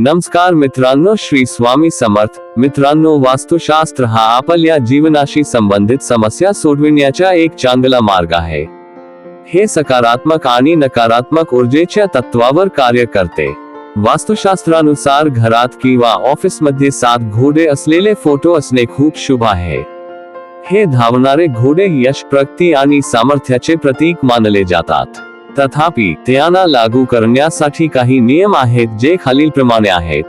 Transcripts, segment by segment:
नमस्कार मित्रांनो श्री स्वामी समर्थ. मित्रांनो वास्तुशास्त्र हा आपल्या जीवनाशी संबंधित समस्या सोडविण्याचा एक चांगला मार्ग आहे. हे सकारात्मक आणि नकारात्मक ऊर्जेच्या तत्वावर कार्य करते. वास्तुशास्त्रानुसार घरात किंवा ऑफिसमध्ये सात घोडे असलेले फोटो असणे खूप शुभ आहे. हे धावणारे घोडे यश प्रगती आणि सामर्थ्याचे प्रतीक मानले जातात. तथापि त्यांना लागू करण्यासाठी काही नियम आहेत जे खालीलप्रमाणे आहेत.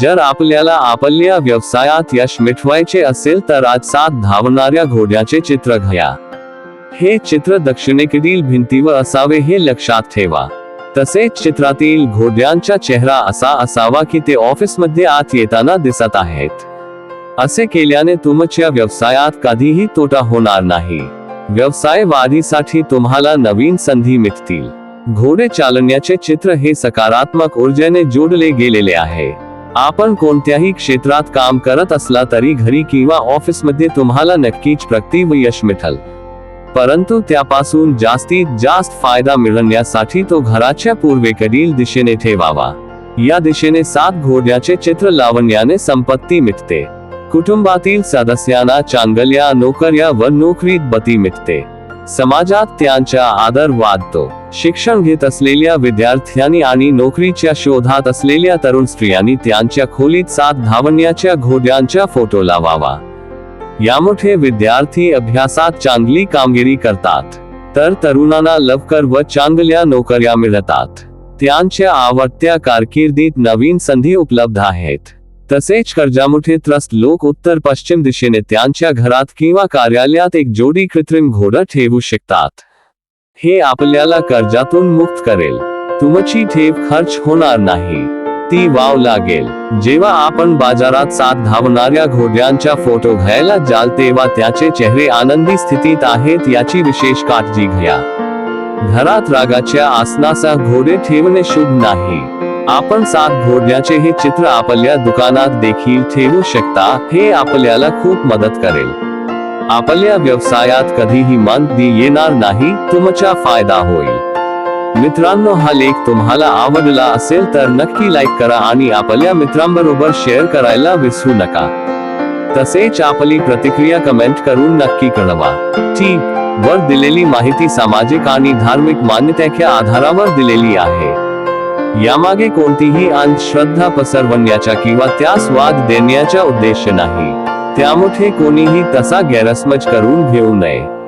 जर आपल्याला आपल्या व्यवसायात यश मिठवायचे असेल तर आज सात धावणाऱ्या घोड्याचे चित्र घ्या. हे चित्र दक्षिणेकडील भिंतीवर असावे हे लक्षात ठेवा. तसेच चित्रातील घोड्यांचा चेहरा असा असावा की ते ऑफिसमध्ये आत येताना दिसत आहेत. असे केल्याने तुमच्या व्यवसायात कधीही तोटा होणार नाही. व्यवसाय वाढीसाठी तुम्हाला नवीन संधी मिळतील. घोडे चालण्याचे चित्र हे सकारात्मक ऊर्जेने जोडले गेलेले आहे. आपण कोणत्याही क्षेत्रात काम करत असला तरी घरी किंवा ऑफिसमध्ये तुम्हाला नक्कीच प्रगती व यश मिळेल. परंतु त्यापासून जास्तीत जास्त फायदा मिळवण्यासाठी तो घराच्या पूर्वेकडील दिशेने ठेवावा. या दिशेने सात घोड्याचे चित्र लावण्याने संपत्ती मिटते. कुटुंबातील सदस्यांना चांगल्या नोकऱ्या व नोकरीत बती मिळते. समाजात त्यांचा आदर वाढतो. शिक्षण घेत असलेल्या विद्यार्थ्यांनी आणि नोकरीच्या शोधात असलेल्या तरुण स्त्रियांनी त्यांच्या खोलीत सात धावण्याच्या घोड्यांचा फोटो लावावा. यामुळे विद्यार्थी अभ्यासात चांगली कामगिरी करतात. तर तरुणांना लवकर व चांगल्या नोकऱ्या मिळतात. त्यांच्या आवडत्या कारकिर्दीत नवीन संधी उपलब्ध आहेत. तसेच कर्जामुठे त्रस्त लोक उत्तर पश्चिम दिशेने त्यांच्या घरात किंवा कार्यालयात एक जोडी कृत्रिम घोडा ठेवू शकतात. हे आपल्याला कर्जातून मुक्त करेल. तुमची ठेव खर्च होणार नाही. ती वाव लागेल. जेव्हा आपण बाजारात सात धावणाऱ्या घोड्यांचा फोटो घ्यायला जाल तेव्हा त्याचे चेहरे आनंदी स्थितीत आहेत याची विशेष काळजी घ्या. घरात रागाच्या आसनाचा घोडे ठेवणे शुभ नाही. आपण सात घोड्याचे हे चित्र आपल्या दुकानात देखील ठेवू शकता हे आपल्याला खूप मदत करेल. आपल्या व्यवसायात कधीही मंदी येणार नाही तुमचा फायदा होईल. मित्रांनो हा लेख तुम्हाला आवडला असेल तर नक्की लाईक करा आणि आपल्या मित्रांबरोबर शेअर करायला विसरू नका. तसेच आपली प्रतिक्रिया कमेंट करून नक्की कळवा. ठीक वर दिलेली माहिती सामाजिक आणि धार्मिक मान्यतेच्या आधारावर दिलेली आहे. यामागे कोणतीही अंधश्रद्धा पसरवण्याचा किंवा त्यास वाद देण्याचा उद्देश नाही. त्यामुळे कोणीही तसा गैरसमज करून घेऊ नये.